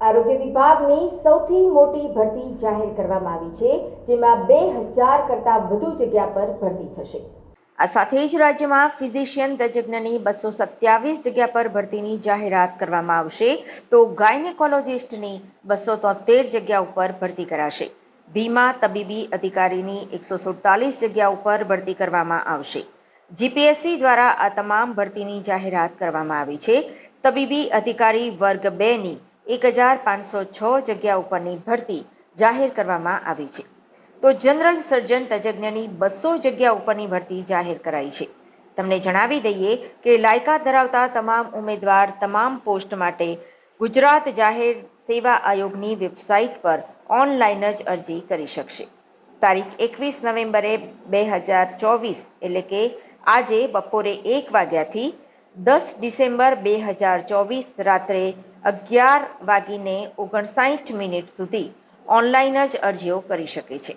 આરોગ્ય વિભાગની સૌથી મોટી ભરતી જાહેર કરવામાં આવી છે, જેમાં બે હજાર કરતાં વધુ જગ્યા પર ભરતી થશે. આ સાથે જ રાજ્યમાં ફિઝિશિયન તજજ્ઞની બસો સત્યાવીસ જગ્યા પર ભરતીની જાહેરાત કરવામાં આવશે, તો ગાયનેકોલોજિસ્ટની બસો તોતેર જગ્યા ઉપર ભરતી કરાશે. વીમા તબીબી અધિકારીની એકસો સુડતાલીસ જગ્યા ઉપર ભરતી કરવામાં આવશે. જીપીએસસી દ્વારા આ તમામ ભરતીની જાહેરાત કરવામાં આવી છે. તબીબી અધિકારી વર્ગ બેની ની એક હજાર પાંચસો છ જગ્યા ઉપરની ભરતી જાહેર કરવામાં આવી છે. તો જનરલ સર્જન તજજ્ઞની બસો જગ્યા ઉપરની ભરતી જાહેર કરાઈ છે. તમને જણાવી દઈએ કે લાયકાત ધરાવતા તમામ ઉમેદવાર તમામ પોસ્ટ માટે ગુજરાત જાહેર સેવા આયોગની વેબસાઇટ પર ઓનલાઈન જ અરજી કરી શકશે. તારીખ એકવીસ નવેમ્બરે બે હજાર ચોવીસ એટલે કે આજે બપોરે એક વાગ્યાથી દસ ડિસેમ્બર બે હજાર ચોવીસ રાત્રે અગિયાર વાગીને ઓગણસાઠ મિનિટ સુધી ઓનલાઈન જ અરજીઓ કરી શકે છે.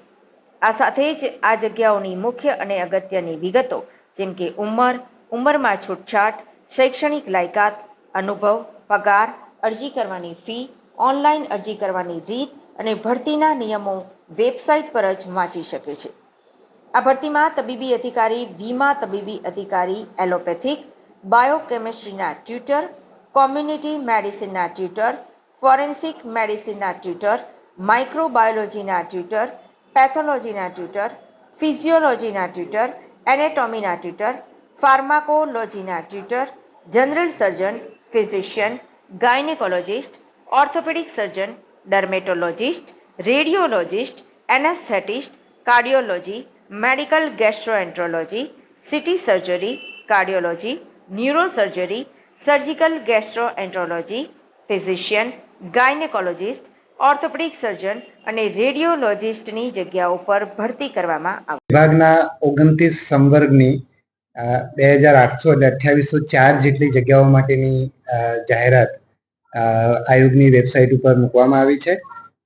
આ સાથે જ આ જગ્યાઓની મુખ્ય અને અગત્યની વિગતો જેમ કે ઉંમર, ઉંમરમાં છૂટછાટ, શૈક્ષણિક લાયકાત, અનુભવ, પગાર, અરજી કરવાની ફી, ઓનલાઈન અરજી કરવાની રીત અને ભરતીના નિયમો વેબસાઇટ પર જ વાંચી શકે છે. આ ભરતીમાં તબીબી અધિકારી, વીમા તબીબી અધિકારી, એલોપેથિક બાયોકેમિસ્ટ્રીના ટ્યુટર, કોમ્યુનિટી મેડિસિનના ટ્યુટર, ફોરેન્સિક મેડિસિનના ટ્યુટર, માઇક્રોબાયોલોજીના ટ્યુટર, પેથોલોજીના ટ્યુટર, ફિઝિયોલોજીના ટ્યુટર, એનેટોમીના tutor, ફાર્માકોલોજીના tutor, general surgeon, physician, gynaecologist, orthopaedic surgeon, dermatologist, radiologist, anaesthetist, cardiology, medical gastroenterology, CT surgery, cardiology neurosurgery surgical gastroenterology physician gynaecologist orthopaedic surgeon અને રેડિયોલોજિસ્ટની જગ્યાઓ પર ભરતી કરવામાં આવે વિભાગના ઓગણત્રીસ સંવર્ગની બે હજાર આઠસો એટલે અઠ્યાવીસો ચાર જેટલી જગ્યાઓ માટેની જાહેરાત આયોગની વેબસાઇટ ઉપર મૂકવામાં આવી છે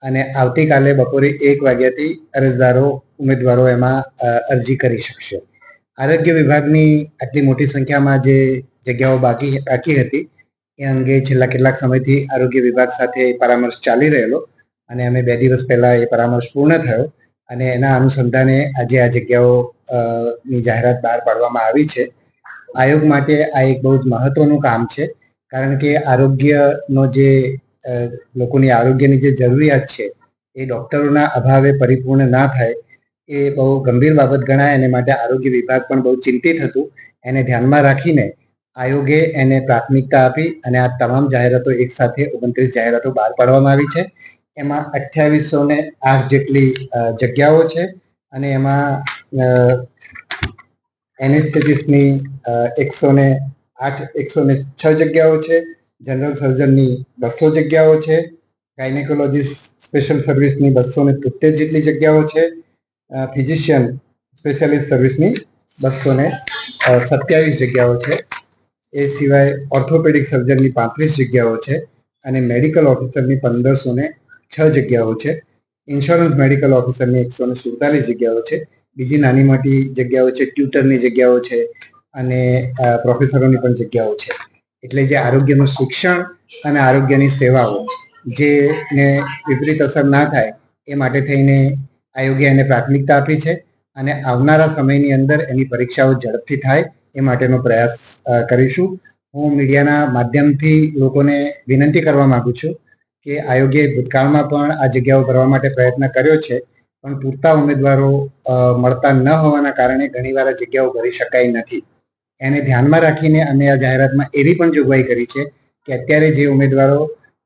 અને આવતીકાલે બપોરે એક વાગ્યાથી અરજદારો, ઉમેદવારો એમાં અરજી કરી શકશે. આરોગ્ય વિભાગની આટલી મોટી સંખ્યામાં જે જગ્યાઓ બાકી બાકી હતી, એ અંગે છેલ્લા કેટલાક સમયથી આરોગ્ય વિભાગ સાથે પરામર્શ ચાલી રહેલો અને અમે બે દિવસ પહેલા એ પરામર્શ પૂર્ણ થયો અને એના અનુસંધાને આજે આ જગ્યાઓ ની જાહેરાત બહાર પાડવામાં આવી છે. આયોગ માટે આ એક બહુ જ મહત્વનું કામ છે, કારણ કે આરોગ્યનો જે લોકોની આરોગ્યની જે જરૂરિયાત છે, એ ડોક્ટરોના અભાવે પરિપૂર્ણ ના થાય એ બહુ ગંભીર બાબત ગણાય એને માટે આરોગ્ય વિભાગ પણ બહુ ચિંતિત હતું. એને ધ્યાનમાં રાખીને આયોગે એને પ્રાથમિકતા આપી અને આ તમામ જાહેરાતો એક સાથે ઓગણત્રીસ જાહેરાતો બહાર પાડવામાં આવી છે. એમાં અઠ્યાવીસો ને આઠ જેટલી જગ્યાઓ છે અને એમાં એનેસ્થેટિસની એકસો ને આઠ, એકસો ને છ જગ્યાઓ છે. જનરલ સર્જનની બસો જગ્યાઓ છે. ગાયનેકોલોજી સ્પેશિયલ સર્વિસની બસો ને તોતેર જેટલી જગ્યાઓ છે. ફિઝિશિયન સ્પેશિયાલિસ્ટ સર્વિસની બસો ને સત્યાવીસ જગ્યાઓ છે. એ સિવાય ઓર્થોપેડિક સર્જનની પાંત્રીસ જગ્યાઓ છે અને મેડિકલ ઓફિસરની પંદરસો ને છ જગ્યાઓ છે. ઇન્સ્યોરન્સ મેડિકલ ઓફિસરની એકસો ને સુડતાલીસ જગ્યાઓ છે. બીજી નાની મોટી જગ્યાઓ છે, ટ્યુટરની જગ્યાઓ છે અને પ્રોફેસરોની પણ જગ્યાઓ છે. એટલે જે આરોગ્યનું શિક્ષણ અને આરોગ્યની સેવાઓ જે ને વિપરીત અસર ના થાય એ માટે થઈને આયોગે એને પ્રાથમિકતા આપી છે અને આવનારા સમયની અંદર એની પરીક્ષાઓ ઝડપથી થાય એ માટેનો પ્રયાસ કરીશું. હું મીડિયાના માધ્યમથી લોકોને વિનંતી કરવા માંગુ છું કે આયોગે ભૂતકાળમાં પણ આ જગ્યાઓ ભરવા માટે પ્રયત્ન કર્યો છે, પણ પૂરતા ઉમેદવારો મળતા ન હોવાના કારણે ઘણીવાર આ જગ્યાઓ ભરી શકાય નથી. એને ધ્યાનમાં રાખીને અમે આ જાહેરાતમાં એવી પણ જોગવાઈ કરી છે કે અત્યારે જે ઉમેદવારો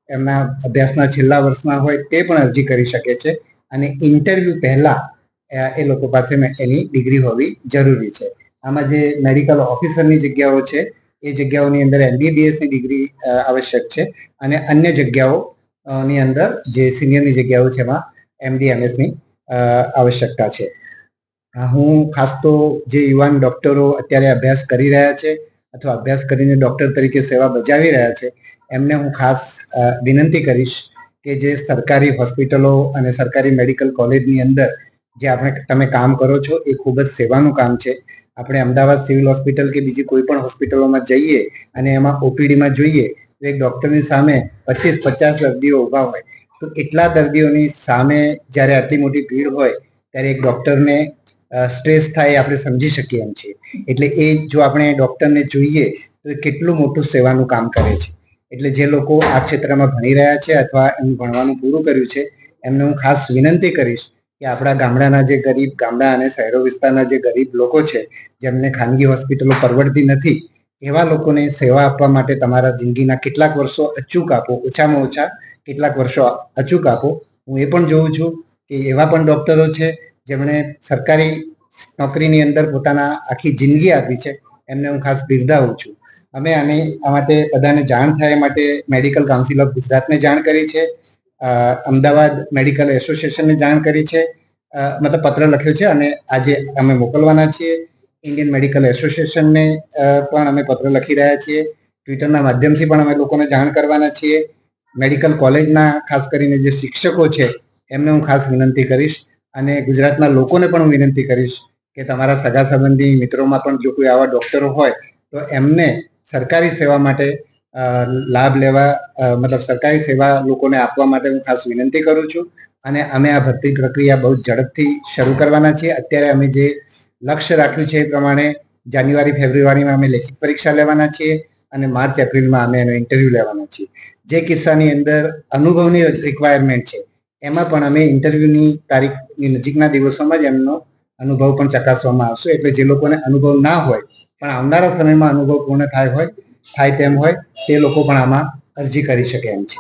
એમના અભ્યાસના છેલ્લા વર્ષમાં હોય તે પણ અરજી કરી શકે છે. અને ઇન્ટરવ્યૂ પહેલા એ લોકો પાસે એની ડિગ્રી હોવી જરૂરી છે. આમાં જે મેડિકલ ઓફિસરની જગ્યાઓ છે, એ જગ્યાઓની અંદર એમબીબીએસની ડિગ્રી આવશ્યક છે. અને અન્ય જગ્યાઓની અંદર જે સિનિયરની જગ્યાઓ છે એમાં એમડી એમએસની આવશ્યકતા છે. હું ખાસ તો જે યુવાન ડોક્ટરો અત્યારે અભ્યાસ કરી રહ્યા છે, અથવા અભ્યાસ કરીને ડોક્ટર તરીકે સેવા બજાવી રહ્યા છે, એમને હું ખાસ વિનંતી કરીશ કે જે સરકારી હોસ્પિટલો અને સરકારી મેડિકલ કોલેજની અંદર જે આપણે તમે કામ કરો છો, એ ખૂબ જ સેવાનું કામ છે. આપણે અમદાવાદ સિવિલ હોસ્પિટલ કે બીજી કોઈ પણ હોસ્પિટલોમાં જઈએ અને એમાં ઓપીડીમાં જોઈએ, તો એક ડૉક્ટરની સામે પચીસ પચાસ દર્દીઓ ઊભા હોય. તો એટલા દર્દીઓની સામે જ્યારે આટલી મોટી ભીડ હોય, ત્યારે એક ડૉક્ટરને સ્ટ્રેસ થાય આપણે સમજી શકીએ એમ છીએ. એટલે એ જો આપણે ડૉક્ટરને જોઈએ, તો એ કેટલું મોટું સેવાનું કામ કરે છે. એટલે જે લોકો આ ક્ષેત્રમાં ભણી રહ્યા છે અથવા એમનું ભણવાનું પૂરું કર્યું છે, એમને હું ખાસ વિનંતી કરીશ કે આપણા ગામડાના જે ગરીબ ગામડા અને શહેરો વિસ્તારના જે ગરીબ લોકો છે, જેમને ખાનગી હોસ્પિટલો પરવડતી નથી, એવા લોકોને સેવા આપવા માટે તમારા જિંદગીના કેટલાક વર્ષો અચૂક આપો, ઓછામાં ઓછા કેટલાક વર્ષો અચૂક આપો. હું એ પણ જોઉં છું કે એવા પણ ડૉક્ટરો છે, જેમણે સરકારી નોકરીની અંદર પોતાના આખી જિંદગી આપી છે, એમને હું ખાસ બિરદાવું છું. અમે આને, આ માટે બધાને જાણ થાય માટે મેડિકલ કાઉન્સિલ ઓફ ગુજરાતને જાણ કરી છે. અમદાવાદ મેડિકલ એસોસિએશનને જાણ કરી છે. મતલબ પત્ર લખ્યો છે અને આજે અમે મોકલવાના છીએ. ઇન્ડિયન મેડિકલ એસોસિએશનને પણ અમે પત્ર લખી રહ્યા છીએ. ટ્વિટરના માધ્યમથી પણ અમે લોકોને જાણ કરવાના છીએ. મેડિકલ કોલેજના, ખાસ કરીને જે શિક્ષકો છે, એમને હું ખાસ વિનંતી કરીશ અને ગુજરાતના લોકોને પણ હું વિનંતી કરીશ કે તમારા સગા સંબંધી મિત્રોમાં પણ જો કોઈ આવા ડૉક્ટરો હોય, તો એમને સરકારી સેવા માટે લાભ લેવા મતલબ સરકારી સેવા લોકોને આપવા માટે હું ખાસ વિનંતી કરું છું. અને અમે આ ભરતી પ્રક્રિયા બહુ ઝડપથી શરૂ કરવાના છીએ. અત્યારે અમે જે લક્ષ્ય રાખ્યું છે એ પ્રમાણે જાન્યુઆરી, ફેબ્રુઆરીમાં અમે લેખિત પરીક્ષા લેવાના છીએ અને માર્ચ, એપ્રિલમાં અમે એનો ઇન્ટરવ્યૂ લેવાના છીએ. જે કિસ્સાની અંદર અનુભવની રિક્વાયરમેન્ટ છે, એમાં પણ અમે ઇન્ટરવ્યૂની તારીખની નજીકના દિવસોમાં જ એમનો અનુભવ પણ ચકાસવામાં આવશે. એટલે જે લોકોને અનુભવ ના હોય પણ આવનારા સમયમાં અનુભવ પૂર્ણ થાય હોય, થાય તેમ હોય, તે લોકો પણ આમાં અરજી કરી શકે એમ છે.